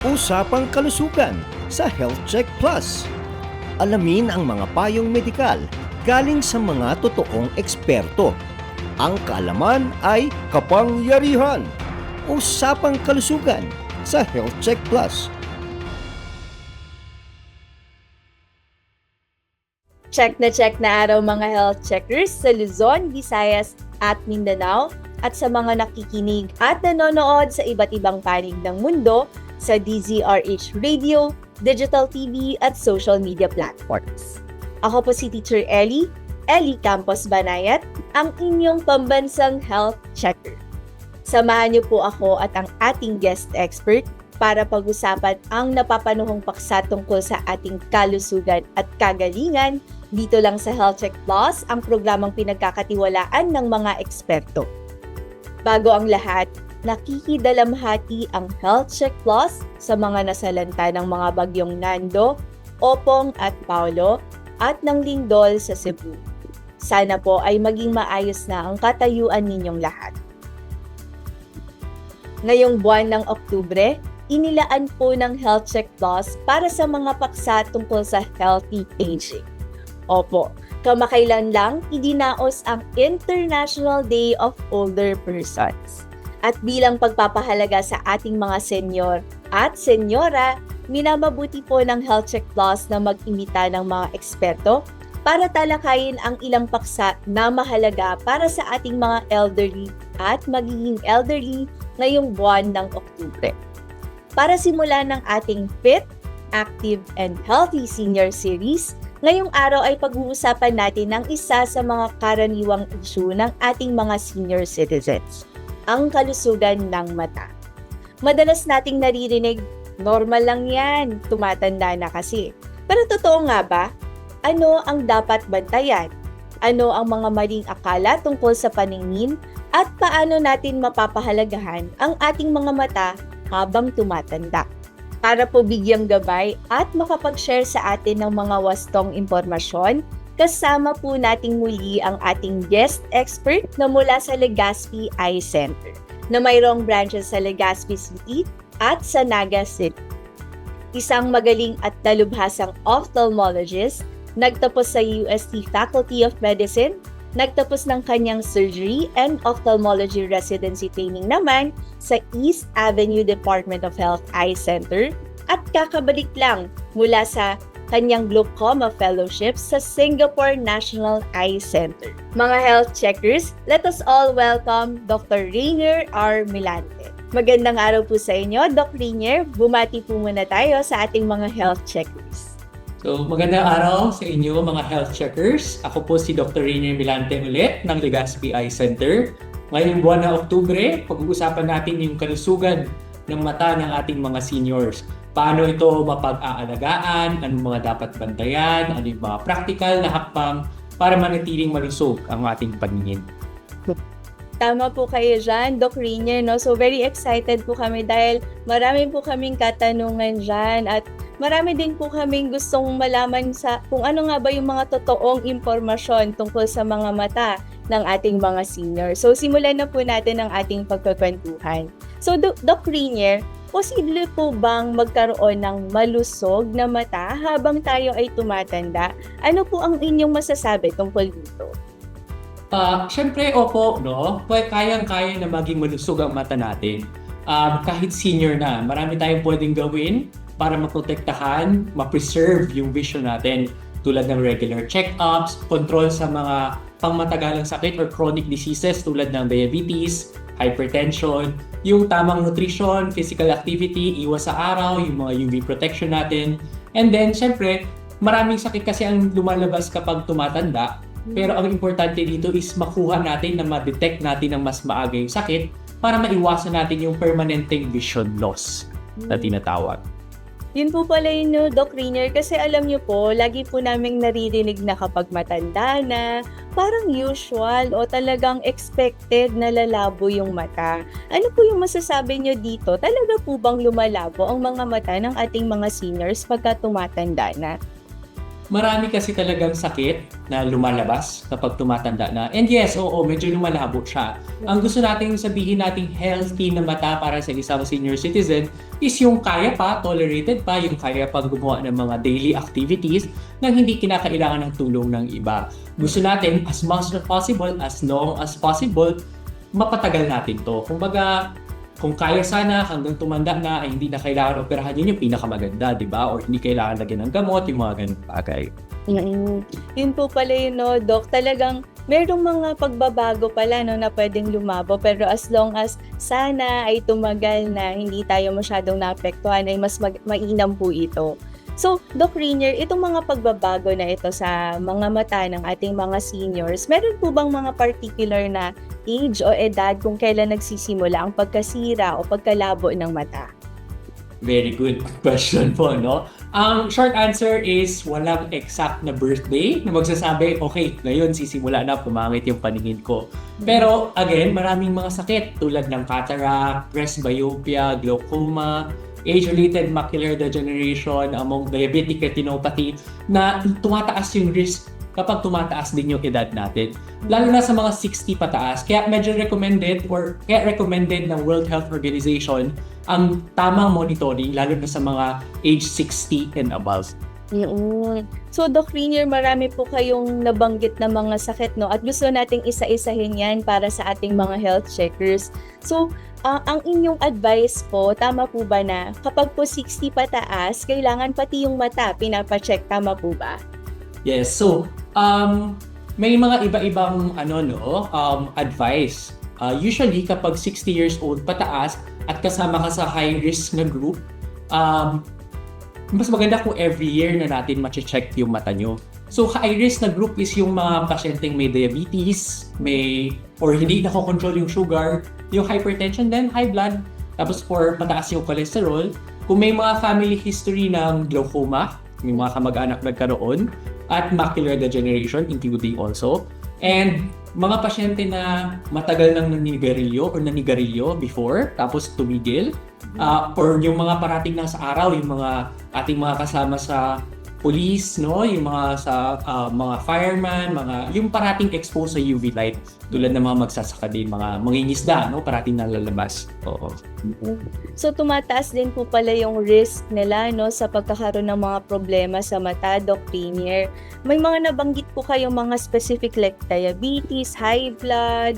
Usapang kalusugan sa Health Check Plus. Alamin ang mga payong medikal galing sa mga totoong eksperto. Ang kaalaman ay kapangyarihan. Usapang kalusugan sa Health Check Plus. Check na check na araw mga health checkers sa Luzon, Visayas at Mindanao at sa mga nakikinig at nanonood sa iba't ibang panig ng mundo sa DZRH Radio, digital TV at social media platforms. Ako po si Teacher Ellie, Ellie Campos Banayat, ang inyong pambansang health checker. Samahan niyo po ako at ang ating guest expert para pag-usapan ang napapanuhong paksa tungkol sa ating kalusugan at kagalingan dito lang sa Health Check Plus, ang programang pinagkakatiwalaan ng mga eksperto. Bago ang lahat, nakikidalamhati ang Health Check Plus sa mga nasalanta ng mga bagyong Nando, Opong at Paulo at ng Lindol sa Cebu. Sana po ay maging maayos na ang katayuan ninyong lahat. Ngayong buwan ng Oktubre, inilaan po ng Health Check Plus para sa mga paksa tungkol sa healthy aging. Opo, kamakailan lang idinaos ang International Day of Older Persons. At bilang pagpapahalaga sa ating mga senyor at senyora, minamabuti po ng Health Check Plus na mag-imbita ng mga eksperto para talakayin ang ilang paksa na mahalaga para sa ating mga elderly at magiging elderly ngayong buwan ng Oktubre. Para simulan ng ating Fit, Active, and Healthy Senior Series, ngayong araw ay pag-uusapan natin ng isa sa mga karaniwang issue ng ating mga senior citizens, ang kalusugan ng mata. Madalas nating naririnig, normal lang yan, tumatanda na kasi. Pero totoo nga ba? Ano ang dapat bantayan? Ano ang mga maling akala tungkol sa paningin at paano natin mapapahalagahan ang ating mga mata habang tumatanda? Para po bigyang gabay at makapag-share sa atin ng mga wastong impormasyon, kasama po nating muli ang ating guest expert na mula sa Legazpi Eye Center na mayroong branches sa Legazpi City at sa Naga City. Isang magaling at dalubhasang ophthalmologist, nagtapos sa UST Faculty of Medicine, nagtapos ng kanyang surgery and ophthalmology residency training naman sa East Avenue Department of Health Eye Center at kakabalik lang mula sa kanyang glaucoma fellowship sa Singapore National Eye Center. Mga health checkers, let us all welcome Dr. Rainier R. Milante. Magandang araw po sa inyo, Dr. Rainier. Bumati po muna tayo sa ating mga health checkers. So, magandang araw sa inyo mga health checkers. Ako po si Dr. Rainier Milante ulit ng Legazpi Eye Center. Ngayong buwan ng Oktubre, pag-uusapan natin yung kalusugan ng mata ng ating mga seniors. Paano ito mapag-aalagaan, anong mga dapat bantayan, ano mga practical na hakbang para manatiling malusog ang ating paningin. Tama po kayo dyan, Doc Rainier, no? So, very excited po kami dahil marami po kaming katanungan dyan at marami din po kaming gustong malaman sa kung ano nga ba yung mga totoong impormasyon tungkol sa mga mata ng ating mga senior. So, simulan na po natin ang ating pagkakwentuhan. So, Do- Doc Rainier, posible po bang magkaroon ng malusog na mata habang tayo ay tumatanda? Ano po ang inyong masasabi tungkol dito? Ah, syempre, opo, no? Kayang-kaya na maging malusog ang mata natin. Ah, kahit senior na, marami tayong pwedeng gawin para maprotektahan, ma-preserve yung vision natin tulad ng regular check-ups, control sa mga pangmatagalang sakit or chronic diseases tulad ng diabetes, hypertension, yung tamang nutrition, physical activity, iwas sa araw, yung mga UV protection natin. And then, syempre, maraming sakit kasi ang lumalabas kapag tumatanda. Pero ang importante dito is makuha natin na ma-detect natin ng mas maaga yung sakit para maiwasan natin yung permanenteng vision loss na tinatawag. Yun po pala yun, no, Doc Rainier, kasi alam niyo po, lagi po naming naririnig na kapag matanda na, parang usual o talagang expected na lalabo yung mata. Ano po yung masasabi niyo dito? Talaga po bang lumalabo ang mga mata ng ating mga seniors pagka tumatanda na? Marami kasi talagang sakit na lumalabas kapag tumatanda na. And yes, oo, medyo lumalabo siya. Ang gusto natin sabihin nating healthy na mata para sa isang senior citizen is yung kaya pa, tolerated pa, yung kaya pa gumawa ng mga daily activities nang hindi kinakailangan ng tulong ng iba. Gusto natin, as much as possible, as long as possible, mapatagal natin to. Kumbaga, kung kaya sana hanggang tumanda na ay hindi na kailangan operahan yun yung pinakamaganda, di ba? Or hindi kailangan lagyan ng gamot, yung mga ganun bagay. Mm, Yun po pala yun, no, Doc. Talagang merong mga pagbabago pala no, na pwedeng lumabo. Pero as long as sana ay tumagal na hindi tayo masyadong naapektuhan, ay mas mag- mainam po ito. So, Doc Rainier, itong mga pagbabago na ito sa mga mata ng ating mga seniors, meron po bang mga particular na age o edad kung kailan nagsisimula ang pagkasira o pagkalabo ng mata? Very good question po, no? Ang short answer is walang exact na birthday na magsasabi, okay, ngayon sisimula na pumangit yung paningin ko. Pero again, maraming mga sakit tulad ng cataract, presbyopia, glaucoma, age-related macular degeneration, among diabetic retinopathy, na tumataas yung risk kapag tumataas din yung edad natin. Lalo na sa mga 60 pataas. Kaya medyo recommended or kaya recommended ng World Health Organization ang tamang monitoring lalo na sa mga age 60 and above. Yun. So, Doc Rainier, marami po kayong nabanggit na mga sakit, no? At gusto nating isa-isahin yan para sa ating mga health checkers. So, ah, ang inyong advice po, tama po ba na kapag po 60 pataas, kailangan pati yung mata pinapacheck, tama po ba? Yes, so um may mga iba-ibang ano no, um advice. Uh, usually kapag 60 years old pataas at kasama ka sa high risk na group, um mas maganda kung every year na natin ma-check yung mata nyo. So high risk na group is yung mga pasyenteng may diabetes, may or hindi nakokontrol yung sugar, yung hypertension, then high blood, tapos for mataas yung cholesterol. Kung may mga family history ng glaucoma, may mga kamag-anak nagkaroon, at macular degeneration including also. And mga pasyente na matagal nang nanigarilyo or nanigarilyo before, tapos tumigil, ah, or yung mga parating nasa araw, yung mga ating mga kasama sa police, no, yung mga sa ah, mga fireman, mga yung parating exposed sa UV light tulad ng mga magsasaka din, mga mangingisda, no, parating nalalabas. Oo. So, tumataas din po pala yung risk nila, no, sa pagkakaroon ng mga problema sa mata, Doc Rainier. May mga nabanggit po kayong mga specific like diabetes, high blood,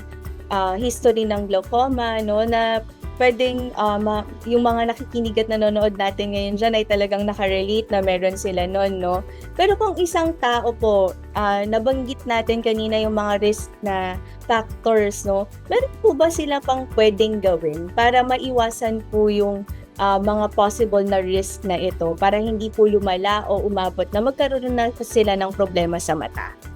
ah, history ng glaucoma, no, na pwedeng ma- yung mga nakikinig at nanonood natin ngayon dyan ay talagang nakarelate na meron sila nun, no? Pero kung isang tao po, ah, nabanggit natin kanina yung mga risk na factors, no? Meron po ba sila pang pwedeng gawin para maiwasan po yung ah, mga possible na risk na ito para hindi po lumala o umabot na magkaroon na sila ng problema sa mata?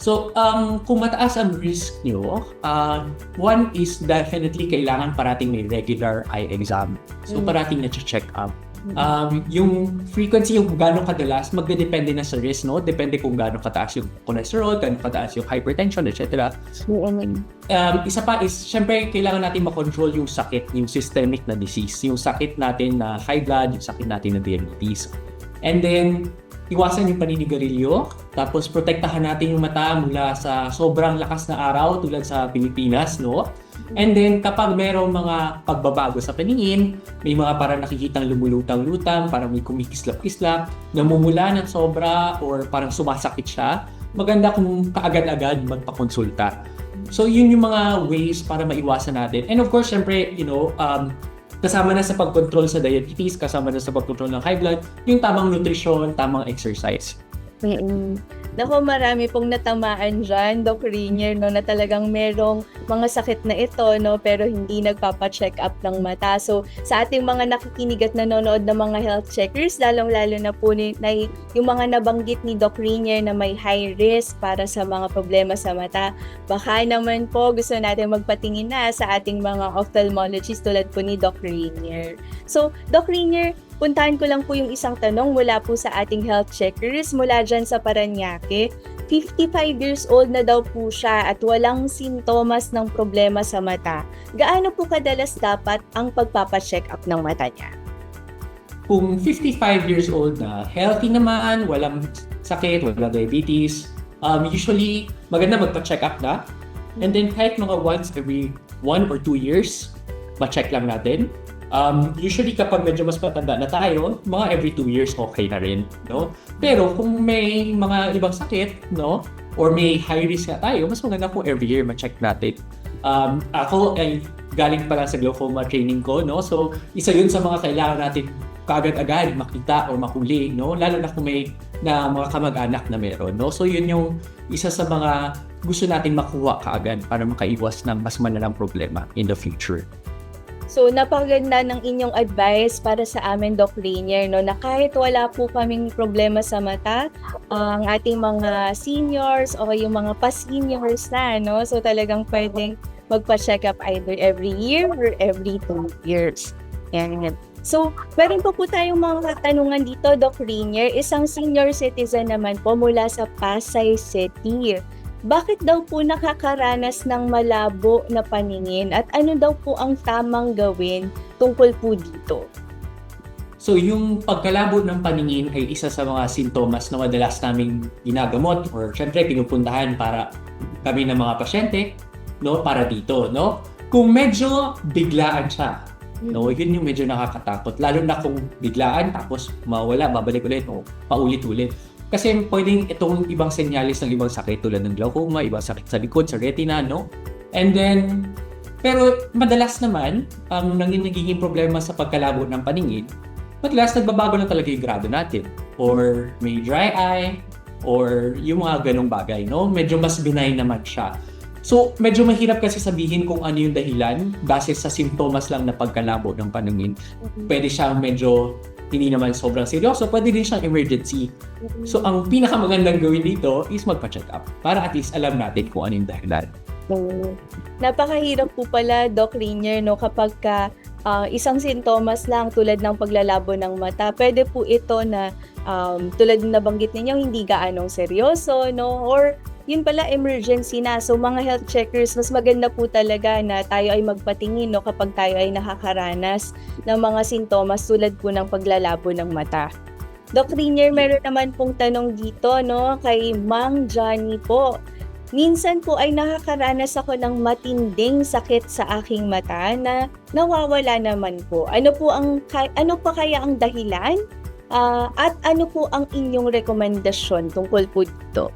So, um, kung mataas ang risk nyo, uh, one is definitely kailangan parating may regular eye exam. So, Mm. parating na check up. Um, yung frequency, yung gaano kadalas, magdedepende na sa risk, no? Depende kung gaano kataas yung cholesterol, gaano kataas yung hypertension, etc. Um, isa pa is, syempre, kailangan natin makontrol yung sakit, yung systemic na disease. Yung sakit natin na high blood, yung sakit natin na diabetes. And then, iwasan yung paninigarilyo. Tapos, protektahan natin yung mata mula sa sobrang lakas na araw tulad sa Pilipinas, no? And then, kapag merong mga pagbabago sa paningin, may mga parang nakikitang lumulutang-lutang, parang may kumikislap-kislap, namumula ng sobra, or parang sumasakit siya, maganda kung kaagad-agad magpakonsulta. So, yun yung mga ways para maiwasan natin. And of course, syempre, you know, um, kasama na sa pagkontrol sa diabetes, kasama na sa pagkontrol ng high blood, yung tamang nutrisyon, tamang exercise. Mm-mm. Naku, marami pong natamaan dyan, Doc Rainier, no, na talagang merong mga sakit na ito, no, pero hindi nagpapa-check up ng mata. So, sa ating mga nakikinig at nanonood ng mga health checkers, lalong-lalo na po ni, na, yung mga nabanggit ni Doc Rainier na may high risk para sa mga problema sa mata, baka naman po gusto natin magpatingin na sa ating mga ophthalmologist tulad po ni Doc Rainier. So, Doc Rainier, puntahan ko lang po yung isang tanong mula po sa ating health checkers mula dyan sa Paranaque. 55 years old na daw po siya at walang sintomas ng problema sa mata. Gaano po kadalas dapat ang pagpapacheck up ng mata niya? kung 55 years old na, healthy naman, walang sakit, walang diabetes, um, usually maganda magpa-check up na. And then kahit mga once every one or two years, ma-check lang natin. Um, usually kapag medyo mas matanda na tayo, mga every two years okay na rin, no? Pero kung may mga ibang sakit, no? Or may high risk na tayo, mas maganda kung every year ma-check natin. Um, ako ay galing pala sa glaucoma training ko, no? So, isa yun sa mga kailangan natin kaagad-agad makita or makuli, no? Lalo na kung may na mga kamag-anak na meron, no? So, yun yung isa sa mga gusto natin makuha kaagad para makaiwas ng mas malalang problema in the future. So, napakaganda ng inyong advice para sa amin, Doc Rainier, no, na kahit wala po kaming problema sa mata, ang ating mga seniors o yung mga pa-seniors na, no, so talagang pwedeng magpa-check up either every year or every two years. Yan. So, meron po po tayong mga katanungan dito, Doc Rainier. Isang senior citizen naman po mula sa Pasay City. Bakit daw po nakakaranas ng malabo na paningin at ano daw po ang tamang gawin tungkol po dito? So yung pagkalabo ng paningin ay isa sa mga sintomas na madalas naming ginagamot or syempre pinupuntahan para kami ng mga pasyente no para dito no. Kung medyo biglaan siya, no, yun yung medyo nakakatakot lalo na kung biglaan tapos mawala, babalik ulit o paulit-ulit. Kasi pwedeng itong ibang senyalis ng ibang sakit tulad ng glaucoma, ibang sakit sa likod, sa retina, no? And then, pero madalas naman, ang nagiging problema sa pagkalabo ng paningin, madalas nagbabago na talaga yung grado natin. Or may dry eye, or yung mga ganong bagay, no? Medyo mas benign naman siya. So, medyo mahirap kasi sabihin kung ano yung dahilan base sa simptomas lang na pagkalabo ng paningin. Pwede siyang medyo hindi naman sobrang seryoso, pwede din siyang emergency. So, ang pinakamagandang gawin dito is magpa-check up para at least alam natin kung ano yung dahilan. Mm. Napakahirap po pala, Doc Rainier, no, kapag ka, ah, isang sintomas lang tulad ng paglalabo ng mata, pwede po ito na um, tulad ng nabanggit ninyo, hindi gaanong seryoso, no? Or yun pala, emergency na. So, mga health checkers, mas maganda po talaga na tayo ay magpatingin, no, kapag tayo ay nakakaranas ng mga sintomas tulad po ng paglalabo ng mata. Doc Rainier, meron naman pong tanong dito, no, kay Mang Johnny po. Minsan po ay nakakaranas ako ng matinding sakit sa aking mata na nawawala naman po. Ano po ang ano pa kaya ang dahilan? Ah, at ano po ang inyong rekomendasyon tungkol po dito?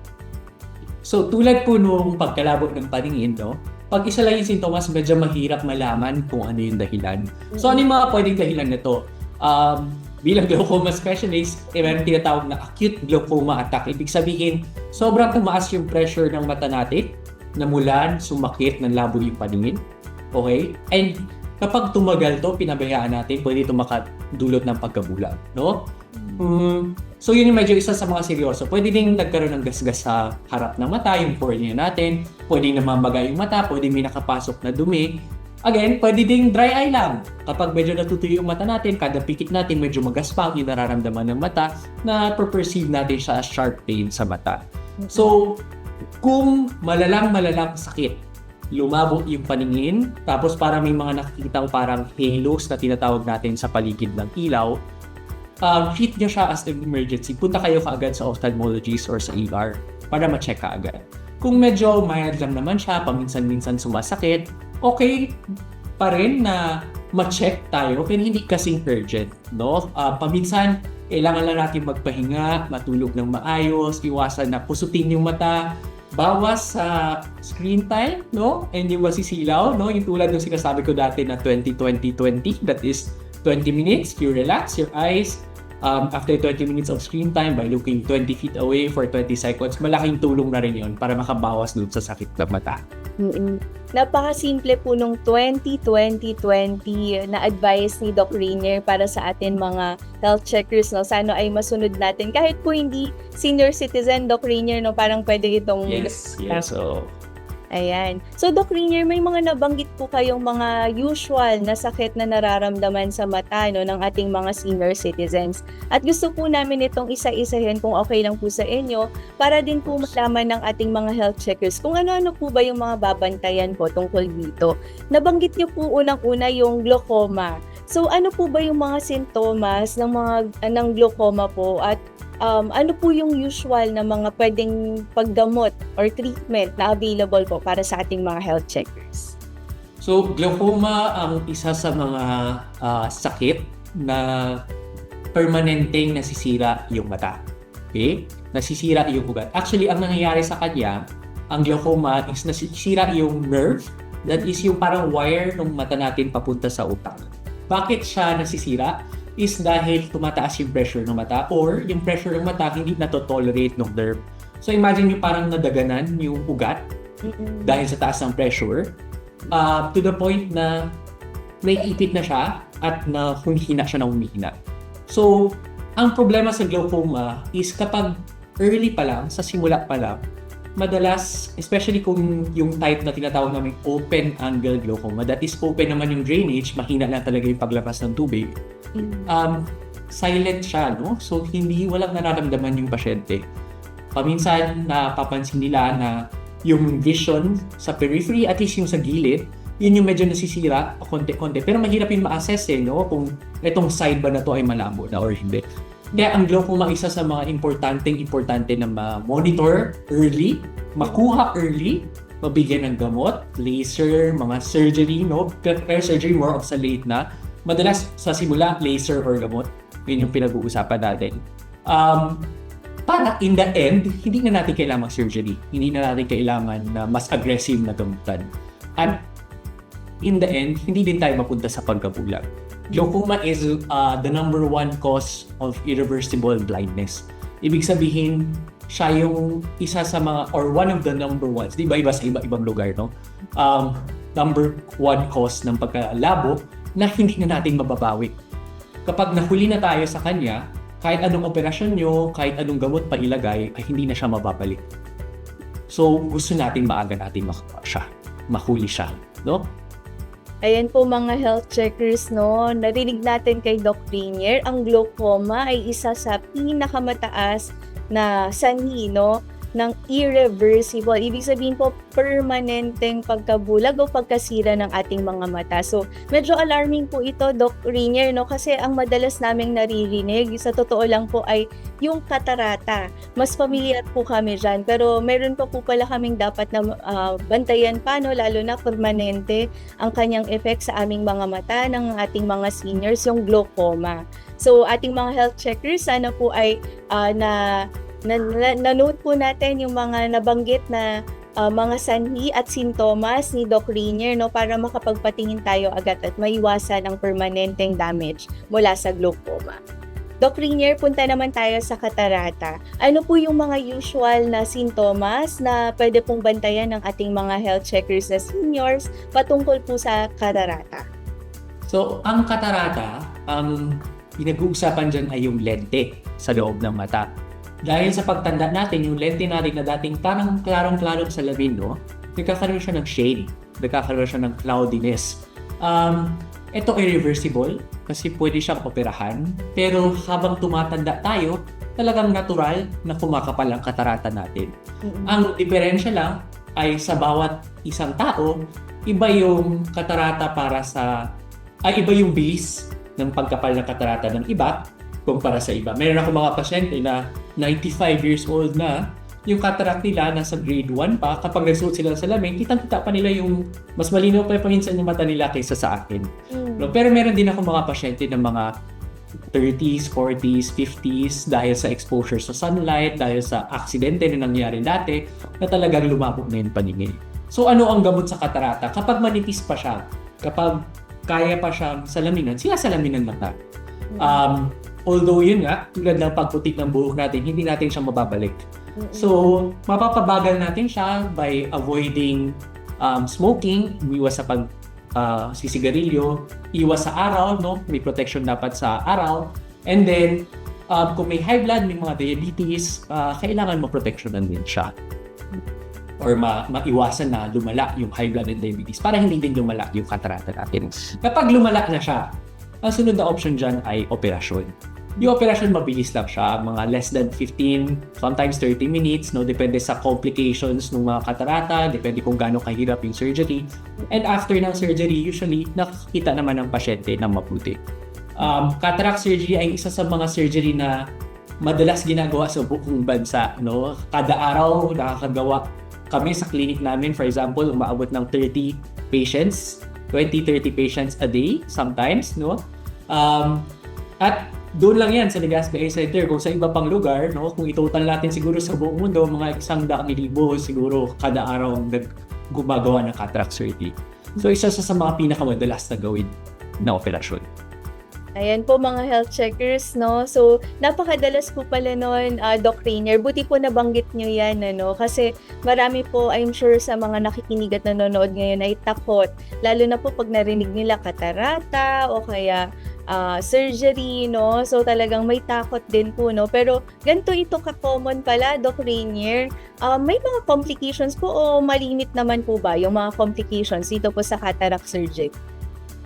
So tulad po nung pagkalabo ng paningin, no? Pag isa lang yung sintomas, medyo mahirap malaman kung ano yung dahilan. So ano yung mga pwedeng dahilan nito? Um, bilang glaucoma specialist, eh, meron tinatawag na acute glaucoma attack. Ibig sabihin, sobrang tumaas yung pressure ng mata natin, namulan, sumakit, nanlabo yung paningin. Okay? And kapag tumagal to, pinabayaan natin, pwede ito makadulot ng pagkabulag. No? Mm, so yun yung medyo isa sa mga seryoso. Pwede ding nagkaroon ng gasgas sa harap ng mata, yung cornea natin. Pwede namamaga yung mata, pwede may nakapasok na dumi. Again, pwede ding dry eye lang. Kapag medyo natutuyo yung mata natin, kada pikit natin medyo magaspang yung nararamdaman ng mata na perceive natin siya as sharp pain sa mata. So, kung malalang malalang sakit, lumabo yung paningin, tapos parang may mga nakikita parang halos na tinatawag natin sa paligid ng ilaw, um, treat nyo siya as an emergency. Punta kayo kaagad sa ophthalmologist or sa ER para ma-check ka agad. Kung medyo mild lang naman siya, paminsan-minsan sumasakit, okay pa rin na ma-check tayo pero hindi kasing urgent, no? Ah, paminsan, kailangan lang natin magpahinga, matulog ng maayos, iwasan na pusutin yung mata, bawas sa screen time, no? And yung masisilaw, no? Yung tulad ng sinasabi ko dati na 20-20-20, that is 20 minutes, you relax your eyes. Um, after 20 minutes of screen time by looking 20 feet away for 20 seconds, malaking tulong na rin yun para makabawas dun sa sakit ng mata. Mm-mm. Napakasimple po nung 20-20-20 na advice ni Doc Rainier para sa atin mga health checkers. No? Sana ay masunod natin. Kahit po hindi senior citizen, Doc Rainier, no? parang pwede itong Yes, yes. So, Ayan. So, Doc Rainier, may mga nabanggit po kayong mga usual na sakit na nararamdaman sa mata no, ng ating mga senior citizens. At gusto po namin itong isa-isahin kung okay lang po sa inyo para din po malaman ng ating mga health checkers kung ano-ano po ba yung mga babantayan po tungkol dito. Nabanggit niyo po unang-una yung glaucoma. So ano po ba yung mga sintomas ng mga ng glaucoma po at um, ano po yung usual na mga pwedeng paggamot or treatment na available po para sa ating mga health checkers? So, glaucoma ang isa sa mga ah, sakit na permanenteng nasisira yung mata. Okay? Nasisira yung ugat. Actually, ang nangyayari sa kanya, ang glaucoma is nasisira yung nerve that is yung parang wire ng mata natin papunta sa utak. Bakit siya nasisira? Is dahil tumataas yung pressure ng mata or yung pressure ng mata hindi na-tolerate ng nerve. So imagine yung parang nadaganan yung ugat Mm-mm. dahil sa taas ng pressure uh, to the point na naiipit na siya at na humihina siya na humihina. So, ang problema sa glaucoma is kapag early pa lang, sa simula pa lang, madalas, especially kung yung type na tinatawag namin open angle glaucoma, that is open naman yung drainage, mahina lang talaga yung paglabas ng tubig, Mm. um, silent siya, no? So, hindi, walang nararamdaman yung pasyente. Paminsan, napapansin nila na yung vision sa periphery, at least yung sa gilid, yun yung medyo nasisira, konti-konti. Pero mahirap yung ma-assess eh, no? Kung itong side ba na to ay malabo na or hindi. Kaya ang glaucoma isa sa mga importanteng importante na ma-monitor early, makuha early, mabigyan ng gamot, laser, mga surgery, no? Pero surgery more of sa late na. Madalas sa simula, laser or gamot. Yun yung pinag-uusapan natin. Um, para in the end, hindi na natin kailangan surgery. Hindi na natin kailangan na mas aggressive na gamutan. At in the end, hindi din tayo mapunta sa pagkabulag. Glaucoma is uh, the number one cause of irreversible blindness. Ibig sabihin, siya yung isa sa mga, or one of the number ones, di ba iba sa iba-ibang lugar, no? Um, number one cause ng pagkalabo na hindi na natin mababawi. Kapag nahuli na tayo sa kanya, kahit anong operasyon nyo, kahit anong gamot pa ilagay, ay hindi na siya mababalik. So, gusto natin maaga natin makuha siya. Mahuli siya. No? Ayan po mga health checkers, no? Narinig natin kay Doc Rainier, ang glaucoma ay isa sa pinakamataas na sanhi, no? Ng irreversible. Ibig sabihin po, permanenteng pagkabulag o pagkasira ng ating mga mata. So, medyo alarming po ito, Doc Rainier, no? Kasi ang madalas naming naririnig, sa totoo lang po, ay yung katarata. Mas familiar po kami dyan. Pero meron pa po pala kaming dapat na ah, bantayan pa, no? Lalo na permanente ang kanyang effect sa aming mga mata ng ating mga seniors, yung glaucoma. So, ating mga health checkers, sana po ay na, na, na-note po natin yung mga nabanggit na ah, mga sanhi at sintomas ni Doc Rainier no, para makapagpatingin tayo agad at maiwasan ang permanenteng damage mula sa glaucoma. Doc Rainier, punta naman tayo sa katarata. Ano po yung mga usual na sintomas na pwede pong bantayan ng ating mga health checkers na seniors patungkol po sa katarata? So, ang katarata, ang pinag-uusapan dyan ay yung lente sa loob ng mata. Dahil sa pagtanda natin, yung lente natin na dating parang klarong-klarong sa lamin, no? nagkakaroon siya ng shade, nagkakaroon siya ng cloudiness. Um, ito ay reversible kasi pwede siyang operahan. Pero habang tumatanda tayo, talagang natural na kumakapal ang katarata natin. Ang diferensya lang ay sa bawat isang tao, iba yung katarata para sa ay iba yung bilis ng pagkapal ng katarata ng iba kumpara sa iba. Meron ako mga pasyente na 95 years old na, yung cataract nila nasa grade 1 pa, kapag nagsuot sila ng salamin, kitang-kita pa nila yung mas malinaw pa paminsan yung mata nila kaysa sa akin. Mm. No? Pero meron din ako mga pasyente ng mga 30s, 40s, 50s dahil sa exposure sa sunlight, dahil sa aksidente na nangyari dati, na talagang lumabo na yung paningin. So ano ang gamot sa katarata? Kapag manipis pa siya, kapag kaya pa siyang salaminan, sinasalamin ng mata. Um, although yun nga, tulad ng pagputik ng buhok natin, hindi natin siya mababalik. So, mapapabagal natin siya by avoiding um, smoking, iwas sa pag uh, sisigarilyo, iwas sa araw, no? May protection dapat sa araw. And then, um, kung may high blood, may mga diabetes, uh, kailangan mo protectionan din siya. Or ma maiwasan na lumala yung high blood and diabetes para hindi din lumala yung katarata natin. Kapag lumala na siya, ang sunod na option dyan ay operasyon. Yung operasyon mabilis lang siya, mga less than 15, sometimes 30 minutes, no? Depende sa complications ng mga katarata, depende kung gaano kahirap yung surgery. And after ng surgery, usually nakakita naman ng pasyente ng mabuti. Um, cataract surgery ay isa sa mga surgery na madalas ginagawa sa buong bansa, no? Kada araw nakakagawa kami sa clinic namin, for example, umaabot ng 30 patients, 20-30 patients a day sometimes, no? Um, at doon lang yan sa Legazpi Center. Kung sa iba pang lugar, no, kung itotal natin siguro sa buong mundo, mga isang daang libo siguro kada araw ang gumagawa ng cataract surgery. So isa sa, sa mga pinakamadalas na gawin na operasyon. Ayan po mga health checkers, no? So, napakadalas po pala nun, ah, Doc Rainier. Buti po nabanggit nyo yan, ano? Kasi marami po, I'm sure, sa mga nakikinig at nanonood ngayon ay takot. Lalo na po pag narinig nila katarata o kaya ah, surgery, no? So, talagang may takot din po, no? Pero, ganito ito ka-common pala, Doc Rainier. Ah, may mga complications po o malimit naman po ba yung mga complications dito po sa cataract surgery?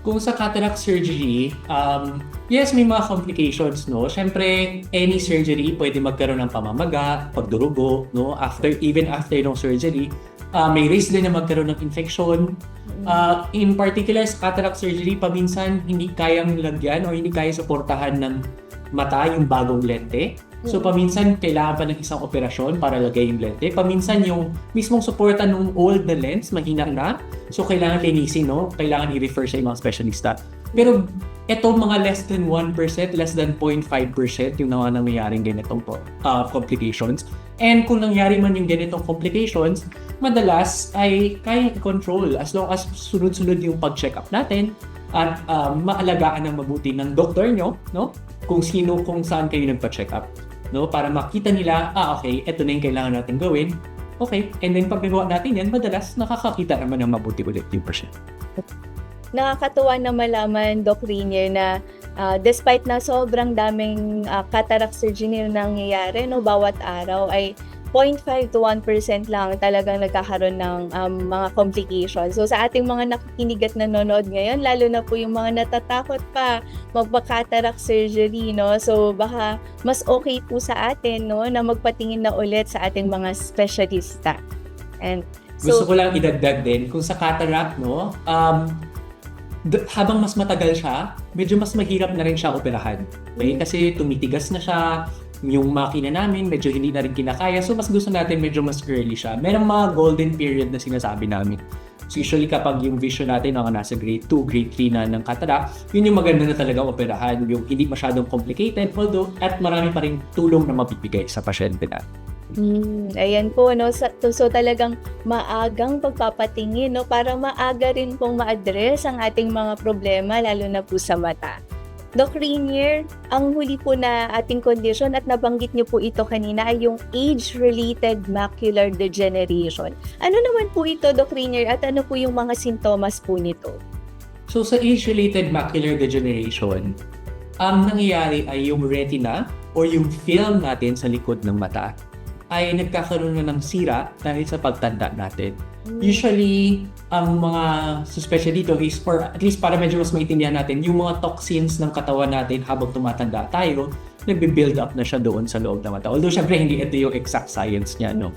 Kung sa cataract surgery, um, yes, may mga complications, no? Siyempre, any surgery, pwede magkaroon ng pamamaga, pagdurugo, no? After, even after ng surgery, uh, may risk din na magkaroon ng infection. Uh, in particular, sa cataract surgery, paminsan hindi kayang lagyan o hindi kaya suportahan ng mata yung bagong lente. So, paminsan kailangan pa ng isang operasyon para lagay yung lente. Paminsan yung mismong suporta ng old na lens, mahina na. So, kailangan linisin, no? Kailangan i-refer sa ibang specialista. Pero, eto mga less than 1%, less than 0.5% yung mga nangyayaring ganitong po, uh, complications. And kung nangyari man yung ganitong complications, madalas ay kaya i-control as long as sunod-sunod yung pag-check up natin at um, maalagaan ng mabuti ng doktor nyo, no? Kung sino, kung saan kayo nagpa-check up, no? Para makita nila, ah, okay, ito na yung kailangan natin gawin. Okay, and then pag nagawa natin yan, madalas nakakakita naman ng mabuti ulit yung pasyente. nakakatuwa na malaman, Doc Rainier, na ah, despite na sobrang daming ah, cataract surgery na nangyayari no, bawat araw, ay 0.5 to 1% lang talagang nagkakaroon ng um, mga complications. So sa ating mga nakikinig at nanonood ngayon, lalo na po yung mga natatakot pa magpa-cataract surgery, no? So baka mas okay po sa atin, no, na magpatingin na ulit sa ating mga specialista. And Gusto ko lang idagdag din, kung sa cataract, no, um, habang mas matagal siya, medyo mas mahirap na rin siya operahan. Okay? Mm. Kasi tumitigas na siya, yung makina namin medyo hindi na rin kinakaya. So mas gusto natin medyo mas early siya. Merong mga golden period na sinasabi namin. So usually kapag yung vision natin ang nasa grade 2, grade 3 na ng cataract, yun yung maganda na talagang operahan, yung hindi masyadong complicated, although at marami pa rin tulong na mabibigay sa pasyente natin. Mm, ayan po, no? So, so talagang maagang pagpapatingin, no? Para maaga rin pong ma-address ang ating mga problema, lalo na po sa mata. Doc Rainier, ang huli po na ating condition at nabanggit niyo po ito kanina ay yung age-related macular degeneration. Ano naman po ito, Doc Rainier, at ano po yung mga sintomas po nito? So sa age-related macular degeneration, ang nangyayari ay yung retina or yung film natin sa likod ng mata ay nagkakaroon na ng sira dahil sa pagtanda natin. Usually, ang mga suspicion dito is for at least para medyo mas maintindihan natin, yung mga toxins ng katawan natin habang tumatanda tayo, nagbe-build up na siya doon sa loob ng mata. Although, syempre, hindi ito yung exact science niya, no?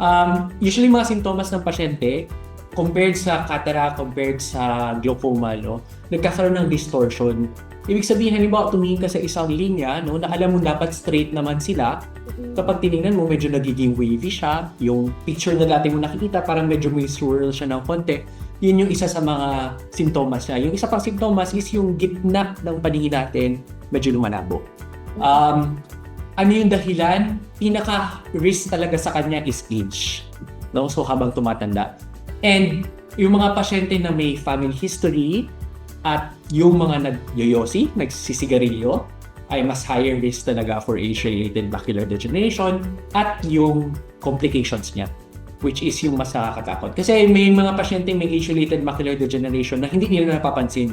Um, usually, mga sintomas ng pasyente, compared sa cataract, compared sa glaucoma, no, nagkakaroon ng distortion. Ibig sabihin, halimbawa, tumingin ka sa isang linya, no, na alam mo dapat straight naman sila, kapag tinignan mo, medyo nagiging wavy siya. Yung picture na dati mo nakikita, parang medyo may swirl siya ng konti. Yun yung isa sa mga sintomas niya. Yung isa pang sintomas is yung gitna ng paningin natin, medyo lumalabo. Um, ano yung dahilan? Pinaka-risk talaga sa kanya is age. No? So habang tumatanda. And yung mga pasyente na may family history at yung mga nagyoyosi, nagsisigarilyo, ay mas higher risk talaga for age-related macular degeneration at yung complications niya which is yung mas nakakatakot. Kasi may mga pasyente may age-related macular degeneration na hindi nila napapansin.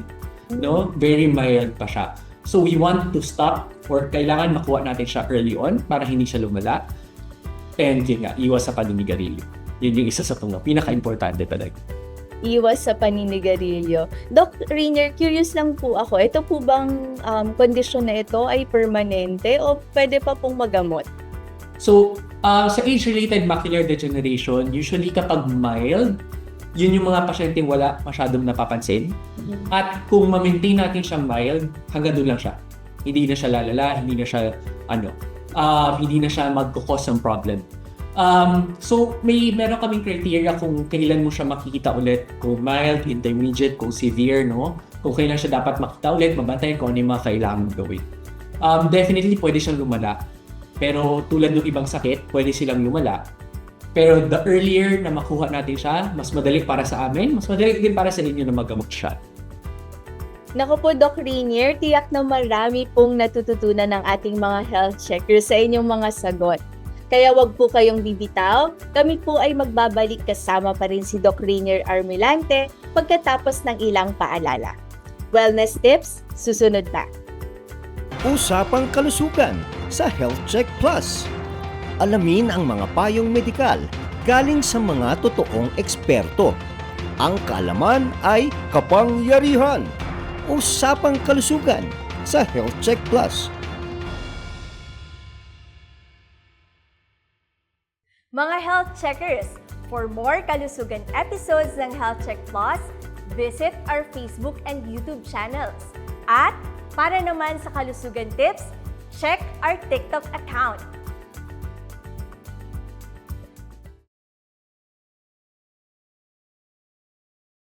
No? Very mild pa siya. So we want to stop or kailangan makuha natin siya early on para hindi siya lumala. And yun nga, iwas sa paninigarilyo. Yun yung isa sa mga pinaka-importante talaga. Iwas sa paninigarilyo. Doc Rainier, curious lang po ako, ito po bang um, kondisyon na ito ay permanente o pwede pa pong magamot? So, uh, sa age-related macular degeneration, usually kapag mild, yun yung mga pasyenteng wala masyadong napapansin. At kung ma-maintain natin siyang mild, hanggang doon lang siya. Hindi na siya lalala, hindi na siya, ano, ah, hindi na siya magkukos ng problem. Um, so, may meron kaming criteria kung kailan mo siya makikita ulit. Kung mild, intermediate, kung severe, no? Kung kailan siya dapat makita ulit, mabantayan kung ano yung mga kailangan gawin. Um, definitely, pwede siyang lumala. Pero tulad ng ibang sakit, pwede silang lumala. Pero the earlier na makuha natin siya, mas madali para sa amin, mas madali din para sa inyo na magamot siya. Naku po, Doc Rainier, tiyak na marami pong natututunan ng ating mga health checkers sa inyong mga sagot. Kaya wag po kayong bibitaw, kami po ay magbabalik kasama pa rin si Doc Rainier Armilante pagkatapos ng ilang paalala. Wellness tips, susunod na. Usapang kalusugan sa Health Check Plus. Alamin ang mga payong medikal galing sa mga totoong eksperto. Ang kaalaman ay kapangyarihan. Usapang kalusugan sa Health Check Plus. Mga health checkers, for more kalusugan episodes ng Health Check Plus, visit our Facebook and YouTube channels. At para naman sa kalusugan tips, check our TikTok account